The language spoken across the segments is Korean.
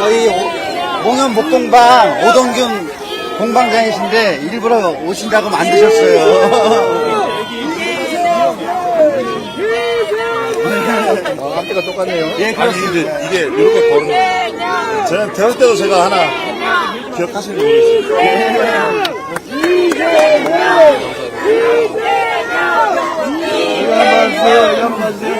저희 오- 공연 목공방 오동균 공방장이신데 일부러 오신다고 만드셨어요. 어, 앞뒤가 똑같네요. 예, 아니, 그렇습니다. 근데 이게 이렇게 걸으면 저는 배울 때도 제가 하나 기억하시는지 모르겠어요. 안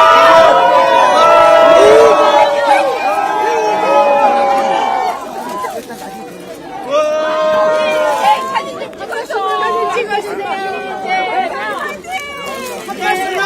사진 좀 찍어서 사진 찍어주세요. 엄마 사진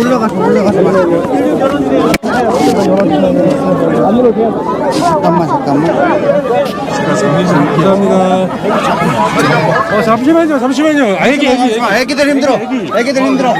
올라가서 올라가서 잠깐만 잠깐만. 감사합니다. 어, 잠시만요, 잠시만요. 아, 애기, 애기, 애기. 아, 애기들 힘들어. 애기들 힘들어.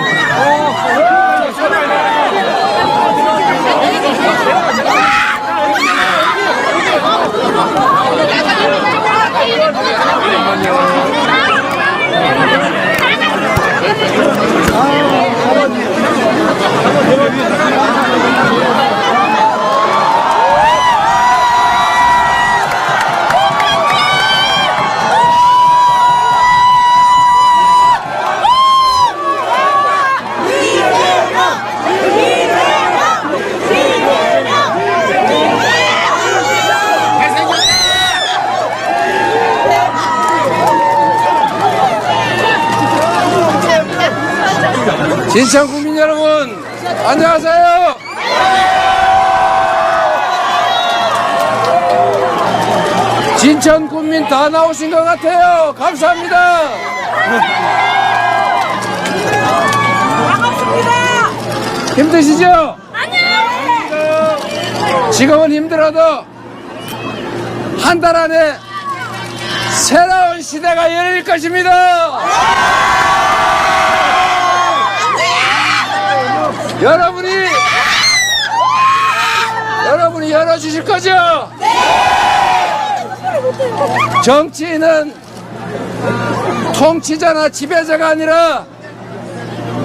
진천 국민 여러분, 안녕하세요. 진천 국민 다 나오신 것 같아요. 감사합니다. 반갑습니다. 힘드시죠? 아니요. 지금은 힘들어도 한 달 안에 새로운 시대가 열릴 것입니다. 여러분이 여러분이 열어주실 거죠? 정치인은 통치자나 지배자가 아니라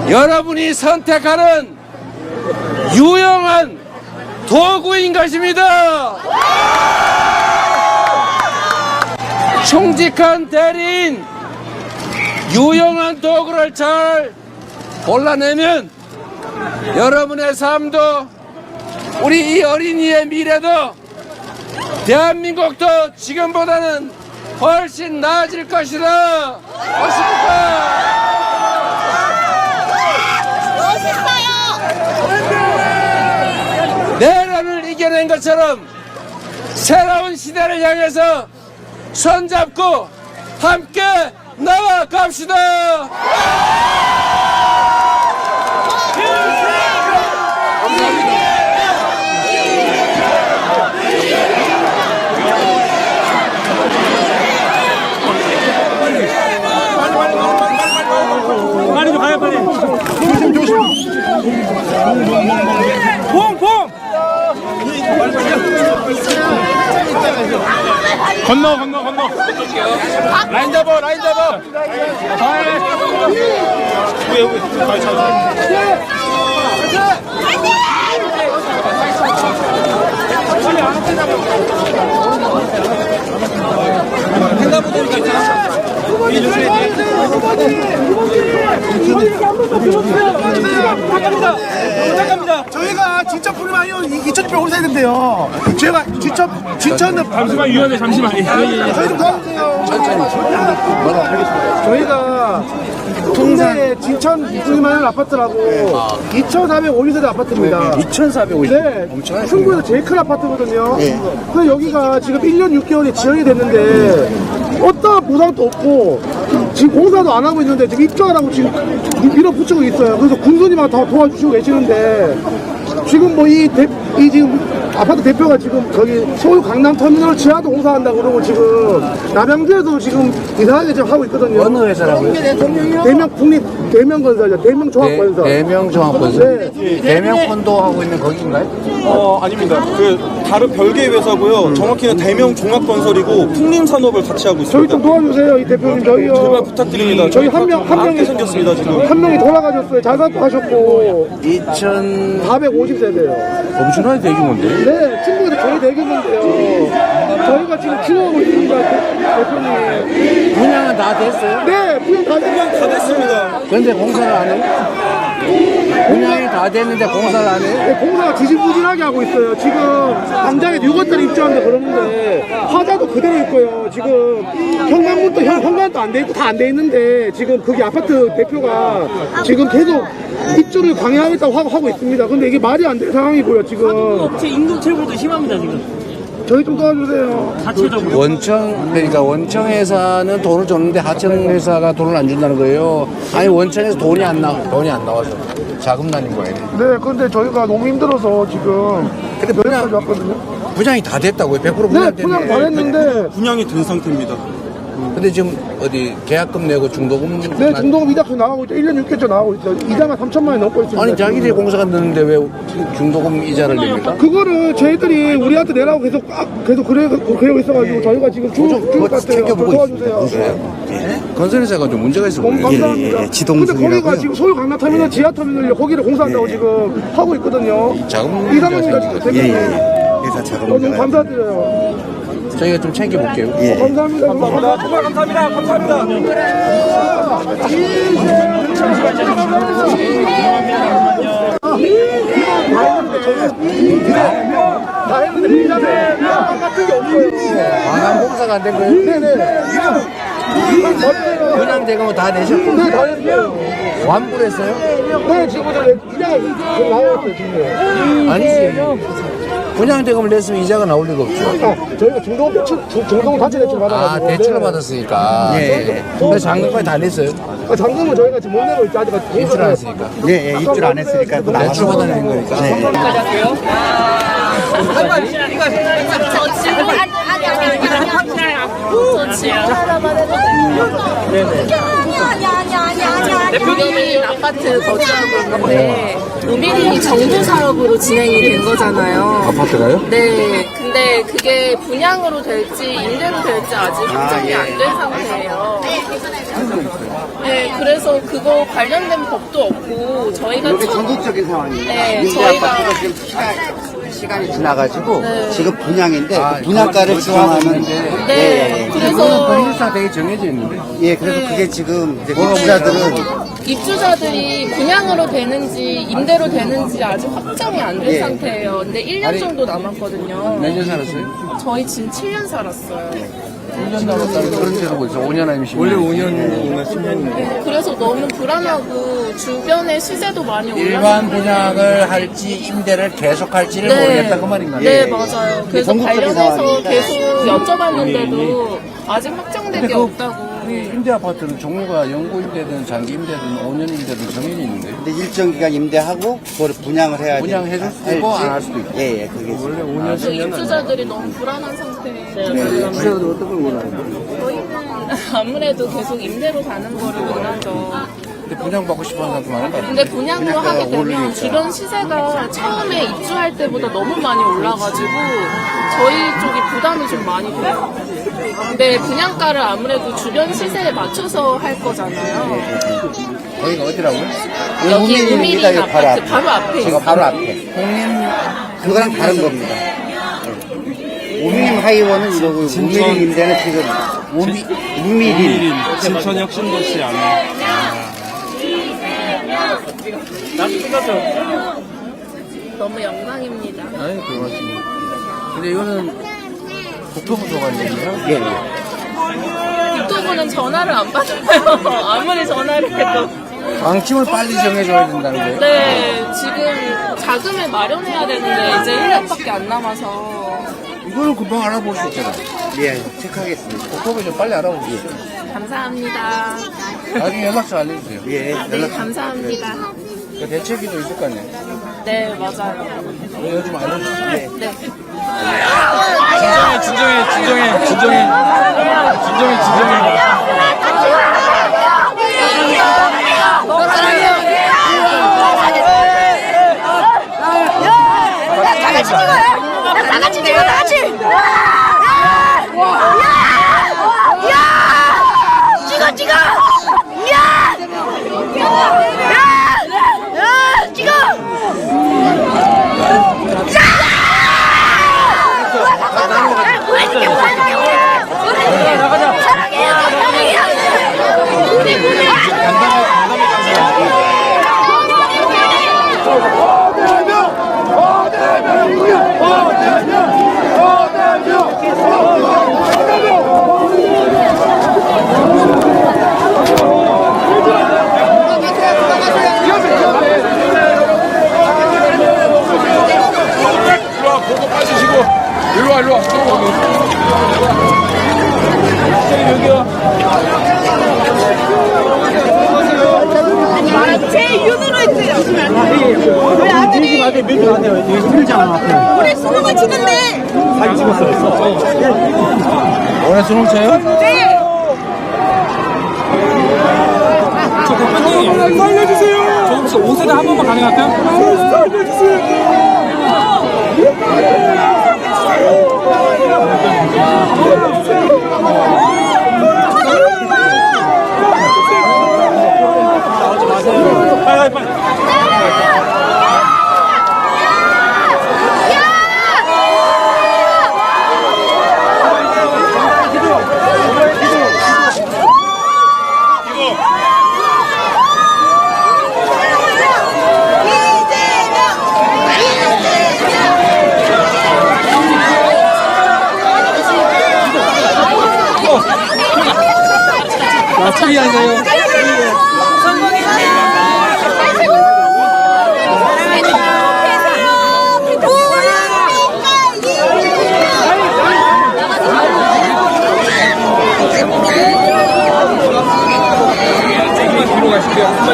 여러분이 선택하는 유용한 도구인 것입니다. 충직한 대리인, 유용한 도구를 잘 골라내면 여러분의 삶도 우리 이 어린이의 미래도 대한민국도 지금보다는 훨씬 나아질 것이다. 멋있다. 내란을 이겨낸 것처럼 새로운 시대를 향해서 손잡고 함께 나아갑시다. 건너 건너 건너 라인 잡아 라인 잡아 왜 왜? 잘 잘. 잠깐만요. 저희가 진천 프리마이온 2000표 올사야 된대요. 제가 진천 진천은 잠시만 위원회 잠시만. 예. 저희 좀 도와주세요. 저희가 동네 진천 프리마이온 아파트라고 2,450세대 아파트입니다. 2,450. 네, 충북에서 제일 큰 아파트거든요. 근데 여기가 지금 1년 6개월이 지연이 됐는데 어떠한 보상도 없고 지금 공사도 안 하고 있는데 지금 입주하라고 지금 밀어붙이고 있어요. 그래서 군수님하고 다 도와주시고 계시는데 지금 뭐 이 이 지금 아파트 대표가 지금 거기 서울 강남 터미널 지하도 공사한다 그러고 지금 남양주에도 지금 이상하게 지금 하고 있거든요. 어느 회사라고요? 대명 국립 대명 건설이죠. 대명 종합 건설. 대명 종합건설. 네. 대명 콘도 하고 있는 거기인가요? 어, 아닙니다. 그 다른 별개 의 회사고요. 정확히는 대명 종합건설이고 풍림산업을 같이 하고 저희 있습니다. 좀 도와주세요, 이 대표님. 저희요. 제발 부탁드립니다. 저희 한 명, 한안 명이 생겼습니다, 지금. 한 명이 돌아가셨어요. 자살도 하셨고. 2,000. 450세대요. 되긴 건데. 네, 친구들 저희 되겠는데요. 저희가 지금 키워하고 있습니다, 대- 대표님. 분양은 다 됐어요? 네, 부영 다 됐는데. 다 됐습니다. 근데 공사를 안 해요? 분양이 다 됐는데 공사를 안 해요? 네, 공사가 지지부진하게 하고 있어요. 지금 당장에 6월달에 입주하는데 그러는데 화자도 그대로 있고요. 지금 현관문도 현, 현관도 안 돼 있고 다 안 돼 있는데 지금 거기 아파트 대표가 지금 계속 입주를 강행하겠다고 하고, 하고 있습니다. 근데 이게 말이 안 되는 상황이고요. 지금 업체 임금 체불도 심합니다 지금 저희 좀 도와주세요. 자체적으로 원청 그러니까 원청 회사는 돈을 줬는데 하청 회사가 돈을 안 준다는 거예요. 아니 원청에서 돈이 안 나, 돈이 안 나와서 자금 난인 거예요. 네, 근데 저희가 너무 힘들어서 지금 근데 여기까지 왔거든요. 분양이 다 됐다고요. 100% 네, 분양 분양 다 됐네. 했는데 분양이 된 상태입니다. 근데 지금 어디 계약금 내고 중도금 네, 중도금 이자표 나가고 있죠. 1년 6개월째 나가고 있죠. 이자만 3천만 원 넘고 있습니다. 아니 자기들이 공사가 늦는데 왜 중도금 이자를 냅니까? 그거를 저희들이 우리한테 내라고 계속 아, 계속 그래 그러고 있어가지고 저희가 지금 주, 좀주 그거 같아요. 챙겨보고 도와주세요. 있습니다. 건설회사가 좀 문제가 있어 너무 보여요. 감사합니다. 예, 예, 지동 근데 거기가 중이라고요? 지금 서울 강남 터미널 지하 터미널 거기를 공사한다고 지금 하고 있거든요. 자금 문제가 지금 예, 예. 예. 회 사 작업 어, 너무 문제가. 감사드려요. 저희가 좀 챙겨볼게요. 예. 감사합니다. 감사합니다. 정말 감사합니다. 감사합니다. 다 했는데 비자네 비자 같은 게 없어요. 마감 공사가 안 된 거예요? 네네. 분양 대금은 다 내셨고 네, 다 했어요. 완불했어요? 네, 지금 이자가 지금 나왔어요, 지금. 아니지. 분양 대금을 냈으면 이자가 나올 리가 없죠. 아, 저희가 중동 대출, 중- 중동 단체 대출 아 받아가지고. 대출을 네. 받았으니까. 예. 근데 잔금까지 다 냈어요. 아, 잔금은 저희가 지금 못 내고 있지, 아직. 입주를 안 했으니까. 예, 예, 입주를 안 했으니까 대출. 받아낸 거니까. 네, 예. 저 지금 아니 아니 아니 아니 저 지금 아니 아니 아니 우리는 아파트 거주하고 있는데 우리는 정부 사업으로 진행이 된 거잖아요. 아파트가요? 네, 근데 그게 분양으로 될지 임대로 될지 아직 확정이 안 된 상태예요. 네, 그래서 그거 관련된 법도 없고 저희가 처음 전국적인 상황입니다. 네, 저희가- 아파트가 지금 시간이 지나가지고 네. 지금 분양인데 아, 그 분양가를 지정하는. 예, 네, 예, 예. 그래서 건설사 되게 정해져 있는데. 예, 그래서 그게 지금 이제 입주자들은 입주자들이 분양으로 되는지 임대로 되는지 아직 확정이 안 된 예. 상태예요. 근데 1년 아니, 정도 남았거든요. 몇년 살았어요? 저희 지금 7년 살았어요. 1년 남았다는 그런 데로 보있어 5년 아니면 10년. 원래 5년. 네, 그래서 너무 불안하고 주변에 시세도 많이 일반 올랐는데 분양을 할지 임대를 계속 할지를 네. 모르겠다 그 말인가요? 네, 맞아요. 그래서 관련해서. 계속 여쭤봤는데도 아직 확정된 게 없다고. 우리 임대 아파트는 종류가 영구 임대든 장기 임대든 5년 임대든 정해져 있는데 근데 일정 기간 임대하고 그걸 분양을 해야 분양해 줄 수도 있고 안 할 수도 있고. 예, 예, 그게 원래 5년 그래서 입주자들이 너무 불안한 상태예요. 입주자들 어떤 걸 원하는 거예요? 저희는 아무래도 계속 임대로 가는 거를 원하죠. 근데 분양받고 싶어 하는 사람도 많은 것 같아요. 근데 분양으로 분양가가 하게 되면 오르니까. 주변 시세가 처음에 입주할 때보다 너무 많이 올라가지고 저희 쪽이 부담이 좀 많이 돼요. 근데 분양가를 아무래도 주변 시세에 맞춰서 할 거잖아요. 거기가 어디라고요? 여기 우미린 여기 바로 아파트 앞에. 바로 앞에 제가 있어요. 바로 앞에. 홍림 그거랑 다른 겁니다. 우미림 하이원은 이거고 우미림 임대는 지금 우미 우미림 진천 혁신도시 안에. 너무 영광입니다. 아니 그거 같습니다. 근데 이거는 국토부 소관이에요? 예, 예. 국토부는 전화를 안 받아요. 아무리 전화를 해도. 방침을 빨리 정해줘야 된다는 거예요? 네, 지금 자금을 마련해야 되는데 이제 1년밖에 안 남아서 이거는 금방 알아볼 수 있잖아요. 예, 체크하겠습니다. 국토부 좀 빨리 알아보세요. 감사합니다. 나중에 연락처 알려주세요. 예, 네, 감사합니다. 그 대책위도 있을 거 아니에요? 네, 맞아요. 이거 좀 알려주세요. 네. 진정해, 진정해, 진정해, 진정해. 진정해, 진정해. 다 같이 찍어요. 다 같이 찍어, 다 같이. 야! 야! 찍어, 찍어. 야! 야! 야! 찍어. 야! 보여줄게, 보여줄게, 보여줄게. 사랑해요, 사랑해요. 우리 우리. 일로 와, 보고 빠지시고. 일로 와, 일로 와. 제 윤으로 했어요. 우리 아들이 우리 수능을 치는데 오늘 수능 쳐요? 네. 살려주세요. 저 혹시 5세대 한 번만 가능할까요? 빨리, 자, 수리하세요.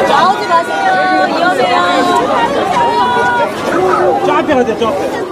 나오지 마세요. 위험해요. 저 앞에 가세요, 저 앞에.